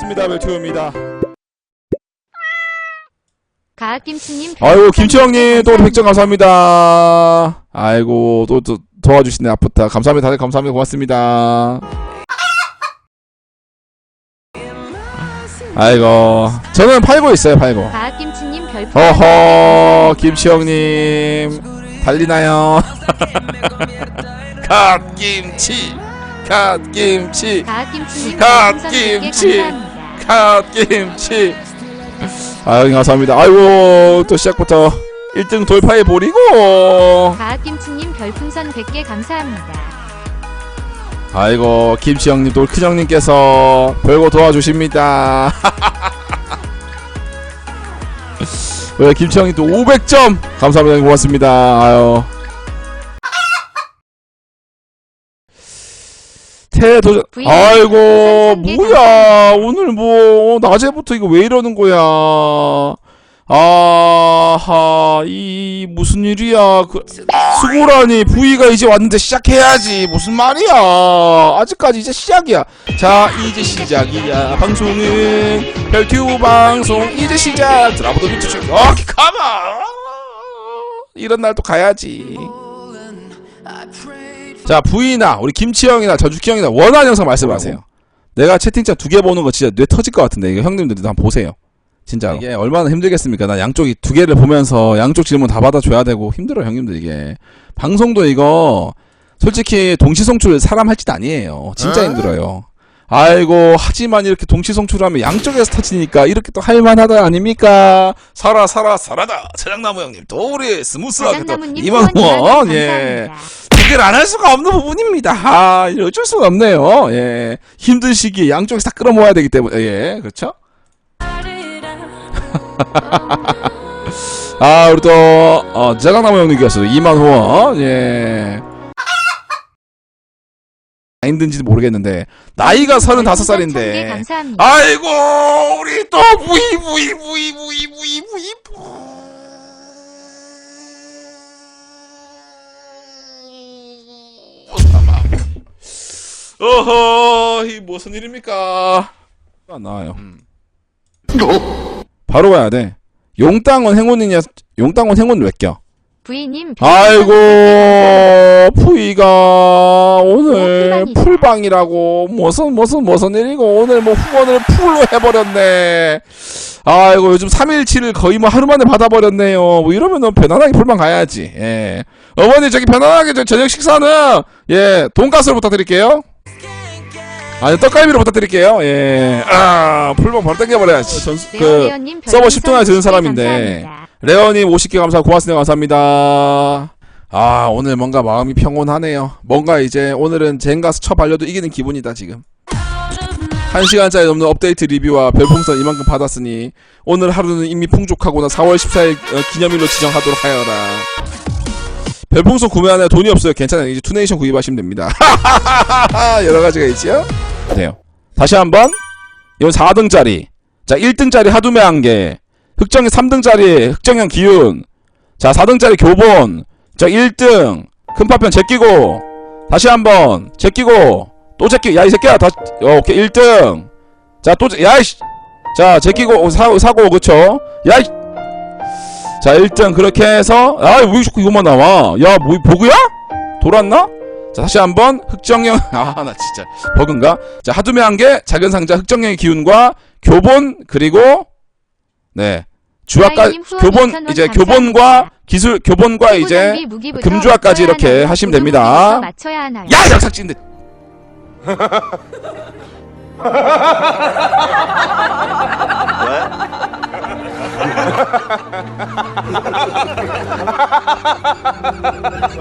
반갑습니다. 벨투입니다. 가학김치님 아이고 김치형님 또 100점 감사합니다. 아이고 또, 또 도와주시네 아프다. 감사합니다. 다들 감사합니다. 고맙습니다. 아이고 저는 팔고 있어요 팔고. 가학김치님 별풍 어허 김치형님 달리나요? 갓김치 갓김치 가학김치님 가학김치. 별풍선 100개 감사합니다. 갓김치. 아유 감사합니다. 아이고 또 시작부터 1등 돌파해 버리고. 가학김치님 별풍선 100개 감사합니다. 아이고 김치 형님 또 큰형님께서 별거 도와주십니다. 왜 김치 형님 또 500점 감사합니다. 고맙습니다. 아유 태도전. 부인 아이고 뭐야. 오늘 뭐 낮에부터 이거 왜 이러는 거야. 아하 이 무슨 일이야. 그, 수고라니. 부위가 이제 왔는데 시작해야지. 무슨 말이야. 아직까지 이제 시작이야. 자 이제 시작이야. 방송은 별튜브 방송 이제 시작. 드라마도 미치죠 어 가마. 이런 날 또 가야지 자 부이나 우리 김치형이나 저주키형이나 원하는 영상 말씀하세요. 내가 채팅창 두 개 보는 거 진짜 뇌 터질 것 같은데 이거 형님들도 한번 보세요. 진짜로. 이게 얼마나 힘들겠습니까? 나 양쪽이 두 개를 보면서 양쪽 질문 다 받아줘야 되고 힘들어요 형님들 이게. 방송도 이거 솔직히 동시송출 사람 할 짓 아니에요. 진짜 어? 힘들어요 아이고 하지만 이렇게 동시송출하면 양쪽에서 터지니까 이렇게 또 할만하다 아닙니까 살아 살아 살아다 차장나무 형님 또 우리 스무스하게 또 이만 원 예. 해결 안할 수가 없는 부분입니다. 아, 어쩔 수가 없네요. 예. 힘든 시기에 양쪽에서 다 끌어모아야 되기 때문에, 예. 그렇죠? 아, 우리 또, 어, 자강나무 형님께서 2만 후원, 예. 아, 힘든지도 모르겠는데, 나이가 1000개 35살인데, 감사합니다. 아이고, 우리 또, 부이, 부이, 부이, 부이, 부이, 부이, 부. 어허, 이 무슨 일입니까? 안 나와요. 바로 가야 돼. 용땅은 행운이냐, 용땅은 행운 왜 껴? 부이님 아이고, 푸이가 오늘 풀방이다. 풀방이라고 무슨 무슨 무슨 일이고 오늘 뭐 후원을 풀로 해버렸네. 아이고 요즘 317을 거의 뭐 하루 만에 받아버렸네요. 뭐 이러면은 편안하게 풀방 가야지. 예. 어머니 저기 편안하게 저 저녁 식사는 예 돈가스로 부탁드릴게요. 아니 떡갈비로 부탁드릴게요. 예. 아 풀방 바로 당겨버려야지. 전수, 그 서버 별풍선 10등 안에 드는 10개 사람인데. 레어님 50개 감사 고맙습니다. 감사합니다. 아 오늘 뭔가 마음이 평온하네요. 뭔가 이제 오늘은 젠가스 쳐 발려도 이기는 기분이다 지금. 1시간짜리 넘는 업데이트 리뷰와 별풍선 이만큼 받았으니 오늘 하루는 이미 풍족하구나. 4월 14일 어, 기념일로 지정하도록 하여라. 별풍선 구매하느라 돈이 없어요. 괜찮아요. 이제 투네이션 구입하시면 됩니다. 여러 가지가 있지요? 돼요 다시 한번. 이건 4등짜리. 자 1등짜리 하두매 한개 흑정이 3등짜리 흑정형 기운. 자 4등짜리 교본. 자 1등 큰 파편 제끼고. 다시 한번 제끼고. 또 제끼 야 이 새끼야 다시 어, 오케이 1등. 자또 야이씨. 자 제끼고 어, 사, 사고 그쵸? 야이 자 1등 그렇게 해서 아이 왜 자꾸 이것만 나와? 야뭐 보그야? 돌았나? 자 다시 한번 흑정형 아 나 진짜 버그인가? 자 하두매 한개 작은 상자 흑정형의 기운과 교본 그리고 네 후원 교본 2,000원 이제. 교본과 기술 교본과 이제 금주화까지 이렇게? 하시면 됩니다. 야 양삭진데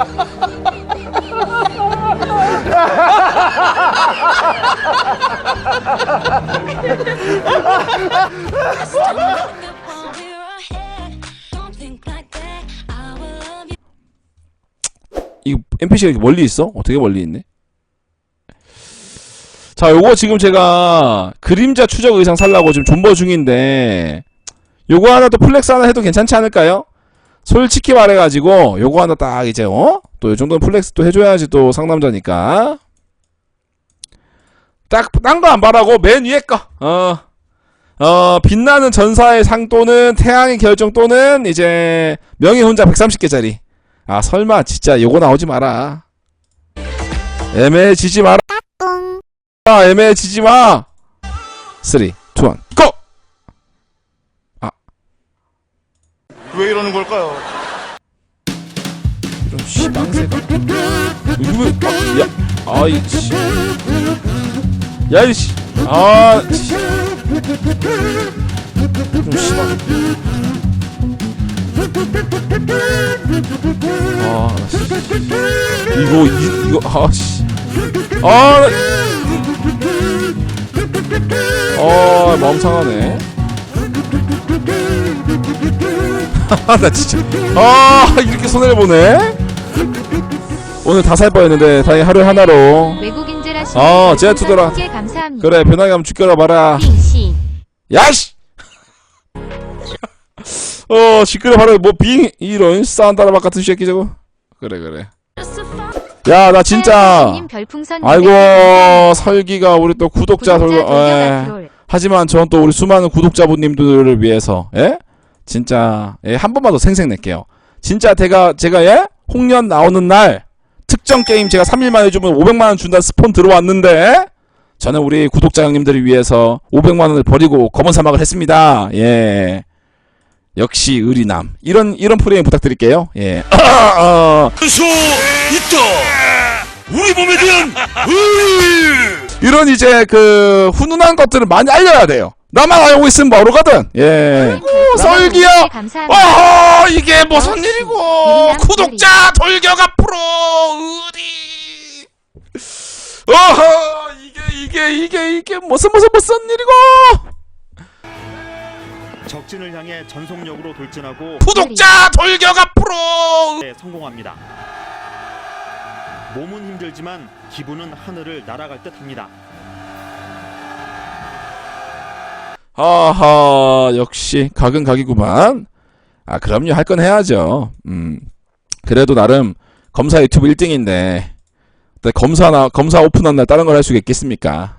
이 NPC가 이렇게 멀리 있어? 어 되게 멀리 있네 자 요거 지금 제가 그림자 추적 의상 살라고 지금 존버 중인데 요거 하나 또 플렉스 하나 해도 괜찮지 않을까요? 솔직히 말해가지고 요거 하나 딱 이제 어? 또 요 정도는 플렉스 또 해줘야지 또 상남자니까 딱 딴 거 안 바라고 맨 위에 거 어. 어, 빛나는 전사의 상 또는 태양의 결정 또는 이제 명예 혼자 130개짜리. 아, 설마 진짜 요거 나오지 마라. 애매해지지 마라. 아, 애매해지지 마. 3, 2, 1, 고! 왜 이러는 걸까요? 이런 왜, 아, 야, 아이, 씨. 야, 이 씨. 아, 씨. 좀 씨발. 아, 씨. 이거, 이, 이거, 아, 씨. 아, 나- 아, 마음 상하네. 나 진짜. 아, 이렇게 손해를 보네? 오늘 다 살 뻔했는데, 다행히 하루에 하나로. 외국인제라 씨. 아, 제가 투더라. 그래, 변하게 한번 죽여라 봐라. 빙시. 야씨! 어, 시끄러 바로 뭐빙 이런 싼따라박 같은 새끼 저거. 그래 그래. 야, 나 진짜. 아이고 200개 설기가 우리 또 구독자 에. 트롤. 하지만 전 또 우리 수많은 구독자분님들을 위해서 예? 진짜 예, 한 번만 더 생생 낼게요. 진짜 제가 제가 예? 홍련 나오는 날 특정 게임 제가 3일 만에 주면 500만 원 준다는 스폰 들어왔는데 저는 우리 구독자 형님들을 위해서 500만 원을 버리고 검은 사막을 했습니다. 예. 역시 의리남. 이런 이런 프레임 부탁드릴게요. 예. 어, 수 있다. 우리 몸에 대한 의. 이런 이제 그 훈훈한 것들을 많이 알려야 돼요. 나만 알고 있으면 모르거든. 예. 네, 설기야. 감사합니다. 와 이게 무슨 역시 일이고 구독자 돌격 앞으로 의리 어허 이게 이게 이게 이게 무슨 무슨 무슨 일이고 적진을 향해 전속력으로 돌진하고 구독자 돌격 앞으로! 네, 성공합니다. 몸은 힘들지만 기분은 하늘을 날아갈 듯합니다. 아하 역시 각은 각이구만. 아 그럼요. 할 건 해야죠. 음 그래도 나름 검사 유튜브 1등인데 검사 나 검사 오픈한 날 다른 걸 할 수가 있겠습니까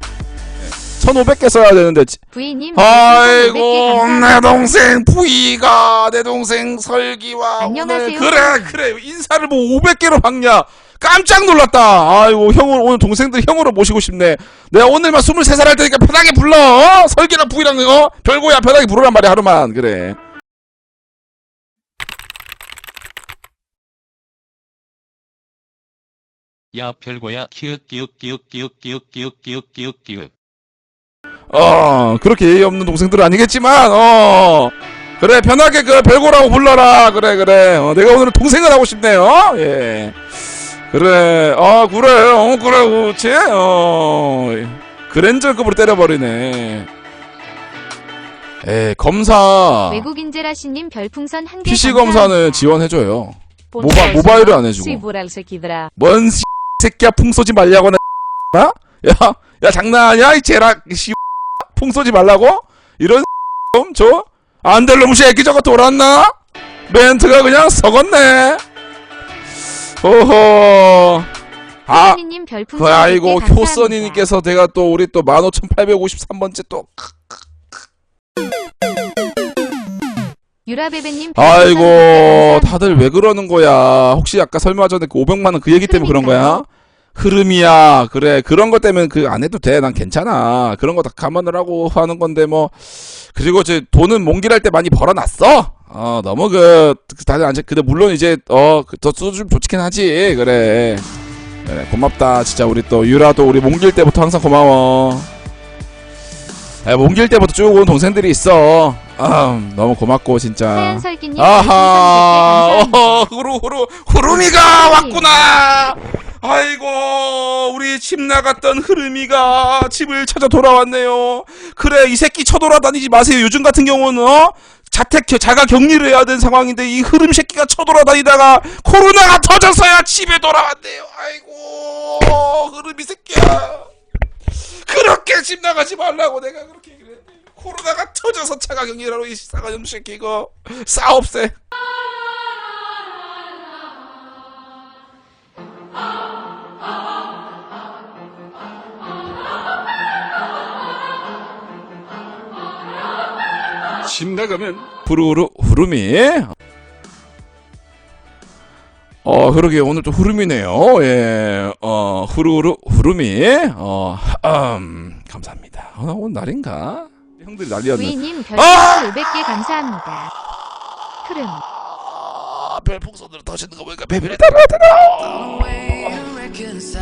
1500개 써야 되는데. 지- 부이님 아이고 별풍선 500개 내 동생 부이가 내 동생 설기와 안녕하세요. 오늘 그래 그래. 인사를 뭐 500개로 박냐. 깜짝 놀랐다. 아이고 형을 오늘 동생들 형으로 모시고 싶네. 내가 오늘만 23살 할 테니까 편하게 불러. 어? 설기랑 부이랑 어? 별고야. 편하게 부르란 말이야 하루만. 그래. 야 별거야. 키읔 키읔 키읔 키읔 키읔 키읔 키읔 키읔 키읔 어 그렇게 예의 없는 동생들은 아니겠지만 어. 그래 편하게 그 별고라고 불러라. 그래 그래. 어, 내가 오늘 동생을 하고 싶네요. 예. 그래. 아 그래. 어 그래 그렇지. 어. 그랜저급으로 때려버리네. 에 검사. 외국인 제라 씨님 별풍선 한개 PC 검사는 지원해줘요. 모바 모바일을 안 해주고. 뭔 씨, 새끼야 풍 쏘지 말라고 나 야? 야, 야 장난하냐 이 제락 씨, 풍 쏘지 말라고? 이런 좀 저? 안될 놈 새끼 저거 돌았나? 멘트가 그냥 썩었네 호호 아님그 별풍선 아이고 100개 감사합니다. 효선이님께서 제가 또 우리 또 15,853번째 또 유라베베님 아이고 100개 감사합니다. 다들 왜 그러는 거야 혹시 아까 설마 전에 그 500만 원 그 얘기 때문에 그런 거야? 흐름이야 그래. 그런 것 때문에 그 안 해도 돼. 난 괜찮아. 그런 거 다 감안을 하고 하는 건데 뭐. 그리고 이제 돈은 몽길할 때 많이 벌어놨어? 어 너무 그 다들 안 근데 물론 이제 어더 좀 좋지긴 하지. 그래. 그래 고맙다. 진짜 우리 또 유라도 우리 몽길 때부터 항상 고마워. 야, 몽길 때부터 쭉 온 동생들이 있어. 아 너무 고맙고 진짜. 아하, 별풍선 100개 감사합니다. 어허, 후루, 후루, 후루미가 왔구나! 우리 집 나갔던 흐름이가 집을 찾아 돌아왔네요. 그래, 이 새끼 쳐돌아다니지 마세요. 요즘 같은 경우는, 어? 자택, 자가 격리를 해야 되는 상황인데, 이 흐름 새끼가 쳐돌아다니다가 코로나가 터져서야 집에 돌아왔네요. 아이고, 흐름이 새끼야. 그렇게 집 나가지 말라고 내가 그렇게 그랬는데. 코로나가 터져서 차가 격리라고 이 싸가지 새끼 이거 싸옵세 집 나가면 후루후루 후루미. 어, 그러게 오늘 좀 후루미네요. 예, 어, 후루후루 후루미. 어, 음, 감사합니다. 어, 오늘 날인가? 형들이 난리였네. 부이님 아! 별풍선 500개 감사합니다. 흐름. 아, 별풍선으로 터지는 거 보니까 배변이. 'cause